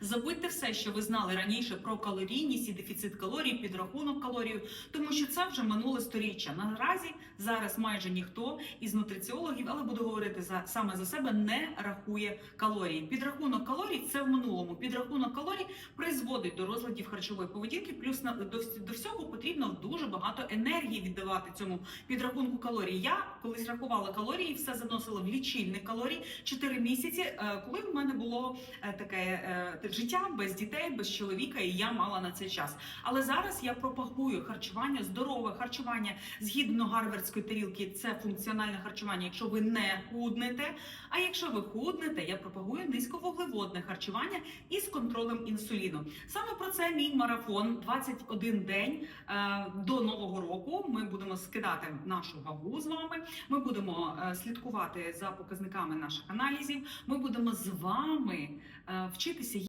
Забудьте все, що ви знали раніше про калорійність і дефіцит калорій, підрахунок калорій, тому що це вже минуле сторіччя. Наразі зараз майже ніхто із нутриціологів, але буду говорити за саме за себе, не рахує калорії. Підрахунок калорій це в минулому. Підрахунок калорій призводить до розладів харчової поведінки. Плюс на до, до всього потрібно дуже багато енергії віддавати цьому підрахунку калорій. Я колись рахувала калорії, все заносила в лічильник калорій 4 місяці, е, коли в мене було е, таке життя без дітей, без чоловіка, і я мала на це час. Але зараз я пропагую харчування, здорове харчування згідно гарвардської тарілки. Це функціональне харчування, якщо ви не худнете. А якщо ви худнете, я пропагую низьковуглеводне харчування із контролем інсуліну. Саме про це мій марафон 21 день е, до нового року. Ми будемо скидати нашу вагу з вами. Ми будемо е, слідкувати за показниками наших аналізів. Ми будемо з вами е, вчитися